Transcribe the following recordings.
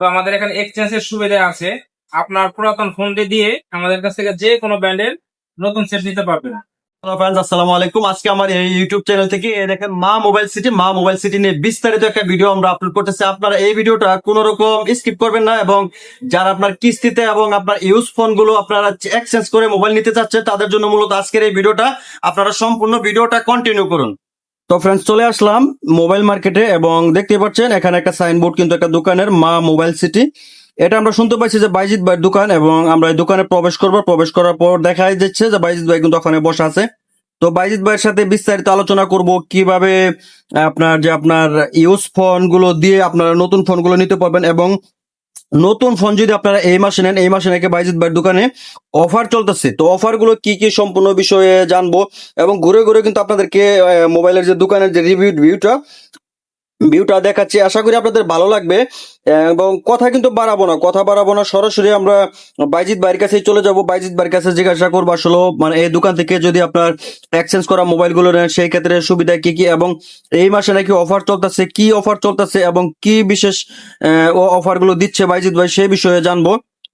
তো আমাদের এখানে এক্সচেঞ্জের সুবিধা আছে। আপনার পুরাতন ফোনটি দিয়ে আমাদের কাছ থেকে যে কোনো ব্র্যান্ডের নতুন সেট নিতে পারবেন। আসসালামু আলাইকুম। আজকে আমার এই ইউটিউব চ্যানেল থেকে Maa mobile city Maa mobile city নিয়ে বিস্তারিত একটা ভিডিও আমরা আপলোড করতেছি। আপনারা এই স্কিপ করবেন না এবং যারা আপনার কিস্তিতে এবং আপনার ইউজ আপনারা এক্সচেঞ্জ করে মোবাইল নিতে তাদের জন্য মূলত এই আপনারা সম্পূর্ণ ভিডিওটা কন্টিনিউ করুন। তো ফ্রেন্ডস চলে আসলাম মোবাইল মার্কেটে এবং দেখতে পাচ্ছেন, এখানে একটা সাইনবোর্ড কিন্তু একটা দোকানের মা মোবাইল সিটি এটা আমরা শুনতে পাচ্ছি যে বাইজিৎ ভাইয়ের দোকান এবং আমরা এই দোকানে প্রবেশ করব। প্রবেশ করার পর দেখা যাচ্ছে যে বাইজিৎ ভাই কিন্তু ওখানে বসে আছে। তো বাইজিৎ ভাইয়ের সাথে বিস্তারিত আলোচনা করব, কীভাবে আপনার যে আপনার ইউজ ফোনগুলো দিয়ে আপনারা নতুন ফোনগুলো নিতে পারবেন এবং নতুন ফোন যদি আপনারা এই মাসে নেন, এই মাসে নাকি বাইজিৎ ভাইয়ের দোকানে অফার চলতেছে। তো অফারগুলো কি কি সম্পূর্ণ বিষয়ে জানব এবং ঘুরে ঘুরে কিন্তু আপনাদেরকে মোবাইলের যে দোকানের যে রিভিউ ভিউটা ভিউটা দেখাচ্ছি। আশা করি আপনাদের ভালো লাগবে। এবং কথা কিন্তু বাড়াবো না, কথা বাড়াবো না। সরাসরি আমরা বাইজিৎ ভাইয়ের কাছে চলে যাব। বাইজিৎ ভাইয়ের কাছে জিজ্ঞাসা করব আসলে মানে এই দোকান থেকে যদি আপনার এক্সচেঞ্জ করা মোবাইলগুলো নেন, সেই ক্ষেত্রে সুবিধা কি কি? এবং এই মাসে নাকি অফার চলতেছে, কি অফার চলতেছে এবং কি বিশেষ অফারগুলো দিচ্ছে বাইজিৎ ভাই সেই বিষয়ে জানব।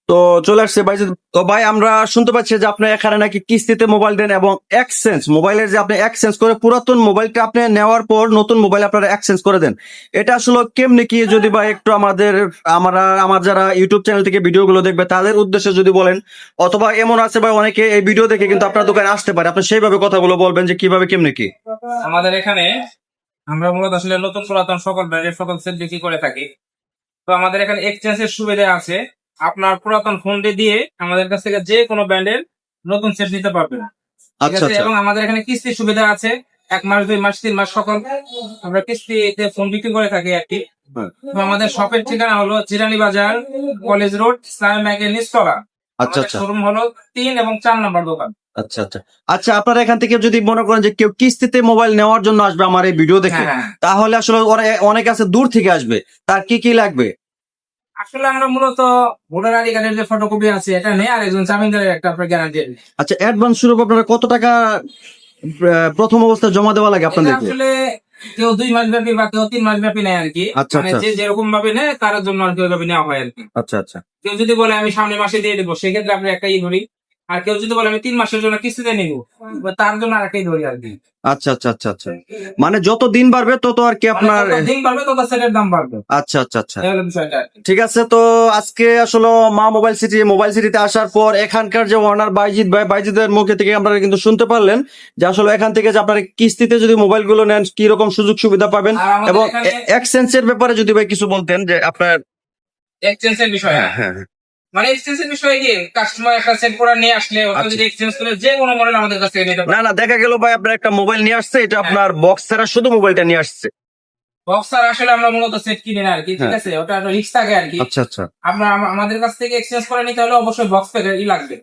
তো চলে আসছে বাইজিৎ তো ভাই আমরা শুনতে পাচ্ছি যে আপনি এখানে নাকি কিস্তিতে মোবাইল দেন এবং এক্সচেঞ্জ মোবাইলের যে আপনি এক্সচেঞ্জ করে পুরাতন মোবাইলটা আপনি নেওয়ার পর নতুন মোবাইল আপনারা এক্সচেঞ্জ করে দেন। এটা আসলে কেমনি কি যদি বা একটু আমাদের, আমরা, আমার যারা ইউটিউব চ্যানেল থেকে ভিডিও গুলো দেখবে, তাদের উদ্দেশ্যে যদি বলেন, অথবা এমন আছে বা অনেকে এই ভিডিও দেখে কিন্তু আপনার দোকানে আসতে পারে, আপনি সেইভাবে কথাগুলো বলবেন যে কীভাবে, কেমনি কি? আমাদের এখানে আমরা মূলত আসলে নতুন পুরাতন সকল ব্র্যান্ডের সকল সেট বিক্রি করে থাকি। তো আমাদের এখানে এক্সচেঞ্জের সুবিধা আছে। আপনার পুরাতন ফোনটি দিয়ে আমাদের কাছ থেকে যে কোনো ব্র্যান্ডের নতুন সেট নিতে পারবেন। আচ্ছা আচ্ছা। এবং আমাদের এখানে কিস্তির সুবিধা আছে। এক মাস দুই মাস তিন মাস সকল আমরা কিস্তিতে ফোন বিক্রি করে থাকি একটি হ্যাঁ। আমাদের শপের ঠিকানা হলো জিরানি বাজার কলেজ রোড ইসলাম ব্যাংকের নিচতলা। আচ্ছা আচ্ছা। শোরুম হলো তিন এবং চার নম্বর দোকান। আচ্ছা আচ্ছা। আচ্ছা আপনারা এখান থেকে যদি মনে করেন যে কেউ কিস্তিতে মোবাইল নেওয়ার জন্য আসবে আমার এই ভিডিও দেখে হ্যাঁ তাহলে আসলে অনেক আছে দূর থেকে আসবে। তার কি কি লাগবে? আসলে আমরা মূলত ভোটার আইডি কার্ডের যে ফটোকপি আছে এটা নেই আর একজন জামিনদারের একটা আপনার গ্যারান্টি আচ্ছা অ্যাডভান্স স্বরূপ আপনারা কত টাকা প্রথম অবস্থায় জমা দেওয়া লাগে আপনাদের আসলে কেউ দুই মাস ব্যাপী বা কেউ তিন মাস ব্যাপী নেয় আর কি। আচ্ছা, মানে আচ্ছা। যে যেরকম ভাবে নেয় তার জন্য আর কি ওইভাবে নেওয়া হয় আর কি। আচ্ছা আচ্ছা। কেউ যদি বলে আমি সামনে মাসে দিয়ে দেবো সেক্ষেত্রে আপনি একটা ই ধরি আর কেউ যদি বলে আমি তিন মাসের জন্য কিস্তিতে নিব তার জন্য আর একটাই ধরি আর কি। আচ্ছা আচ্ছা আচ্ছা আচ্ছা। মানে যত দিন বাড়বে তত আর কি আপনার মানে দিন বাড়বে তত সেটের দাম বাড়বে। আচ্ছা আচ্ছা আচ্ছা। ঠিক আছে তো আজকে আসলে মা মোবাইল সিটি মোবাইল সিটিতে আসার পর এখানকার যে ওয়ার্নার বাইজিৎ ভাই বাইজিতের মুখে থেকে আপনারা কিন্তু শুনতে পারলেন যে আসলে এখান থেকে যে আপনারা কিস্তিতে যদি মোবাইলগুলো নেন কি রকম সুযোগ সুবিধা পাবেন? এবং এক্সচেঞ্জের ব্যাপারে যদি ভাই কিছু বলতেন যে আপনার এক্সচেঞ্জের বিষয় হ্যাঁ হ্যাঁ। মানে এক্সচেঞ্জের বিষয় কি কাস্টমার একটা সেট করে নিয়ে আসলে ওটা আচ্ছা। যদি এক্সচেঞ্জ করে যে কোনো মডেল আমাদের কাছে নিতে পারে? না না দেখা গেল ভাই আপনার একটা মোবাইল নিয়ে আসছে এটা আপনার বক্স ছাড়া শুধু মোবাইলটা নিয়ে আসছে। বক্সার আসলে আমরা মূলত সেট কিনি না আর কি ঠিক হ্যাঁ। আছে? ওটা রিক্স থাকে আর কি। আচ্ছা আচ্ছা। আপনার আম- আমাদের কাছ থেকে এক্সচেঞ্জ করে নিতে হলে অবশ্যই বক্স প্যাকেট লাগবে।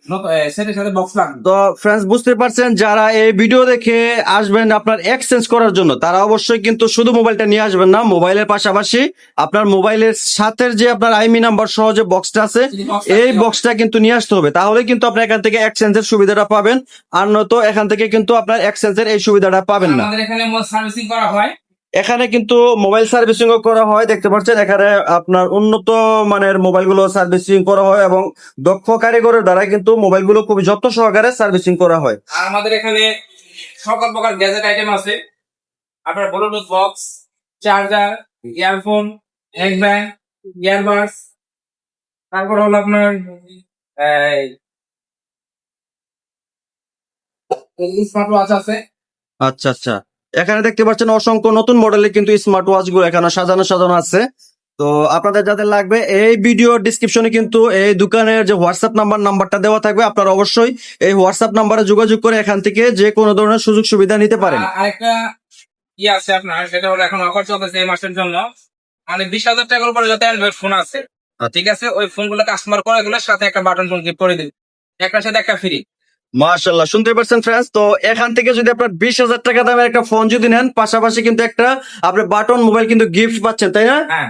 সেটের সাথে বক্স লাগবে। তো ফ্রেন্ডস বুঝতে পারছেন যারা এই ভিডিও দেখে আসবেন আপনার এক্সচেঞ্জ করার জন্য তারা অবশ্যই কিন্তু শুধু মোবাইলটা নিয়ে আসবেন না মোবাইলের পাশাপাশি আপনার মোবাইলের সাথে যে আপনার আইমি নাম্বার সহ যে বক্সটা আছে এই বক্সটা কিন্তু নিয়ে আসতে হবে। তাহলে কিন্তু আপনি এখান থেকে এক্সচেঞ্জের সুবিধাটা পাবেন আর নয়তো এখান থেকে কিন্তু আপনার এক্সচেঞ্জের এই সুবিধাটা পাবেন না। আমাদের এখানে সার্ভিসিং করা হয়। এখানে কিন্তু মোবাইল সার্ভিসিং করা হয় দেখতে পাচ্ছেন? এখানে আপনার উন্নত মানের মোবাইলগুলো সার্ভিসিং করা হয় এবং দক্ষ কারিগরের দ্বারা কিন্তু মোবাইলগুলো খুবই যত্ন সহকারে সার্ভিসিং করা হয়। আর আমাদের এখানে সকল প্রকার গ্যাজেট আইটেম আছে। আপনার Bluetooth box charger earphone headband earbuds তারপর হলো আপনার স্মার্ট ওয়াচ আছে। আচ্ছা আচ্ছা। এখানে দেখতে পাচ্ছেন অসংখ্য নতুন মডেলের কিন্তু স্মার্ট ওয়াচগুলো এখানে সাজানো সাজানো আছে। তো আপনাদের যাদের লাগবে এই ভিডিও ডিসক্রিপশনে কিন্তু এই দোকানের যে হোয়াটসঅ্যাপ নাম্বার নাম্বারটা দেওয়া থাকবে। আপনারা অবশ্যই এই হোয়াটসঅ্যাপ নাম্বারে যোগাযোগ করে এখান থেকে যে কোনো ধরনের সুযোগ সুবিধা নিতে পারেন। আরেকটা ই আছে আপনার সেটা হলো এখন অফার চলতেছে এই মাসের জন্য। মানে বিশ হাজার টাকার উপরে যত অ্যান্ড্রয়েড ফোন আছে। ঠিক আছে? ওই ফোনগুলো কাস্টমার করে গুলোর সাথে একটা বাটন ফোন গিফট করে দিবে। একটার সাথে একটা ফ্রি মাশাল্লাহ শুনতে পারছেন ফ্রেন্ডস তো এখান থেকে যদি আপনার বিশ হাজার টাকা দামের একটা ফোন যদি নেন পাশাপাশি কিন্তু একটা আপনি বাটন মোবাইল কিন্তু গিফট পাচ্ছেন তাই না? হ্যাঁ।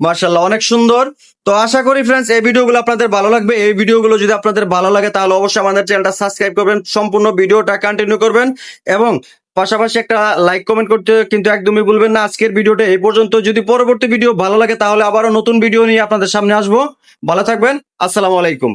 মার্শাল্লাহ অনেক সুন্দর। তো আশা করি ফ্রেন্ডস এই ভিডিওগুলো আপনাদের ভালো লাগবে। এই ভিডিওগুলো যদি আপনাদের ভালো লাগে তাহলে অবশ্যই আমাদের চ্যানেলটা সাবস্ক্রাইব করবেন সম্পূর্ণ ভিডিওটা কন্টিনিউ করবেন এবং পাশাপাশি একটা লাইক কমেন্ট করতে কিন্তু একদমই ভুলবেন না। আজকের ভিডিওটা এই পর্যন্ত। যদি পরবর্তী ভিডিও ভালো লাগে তাহলে আবারও নতুন ভিডিও নিয়ে আপনাদের সামনে আসব। ভালো থাকবেন। আসসালামু আলাইকুম।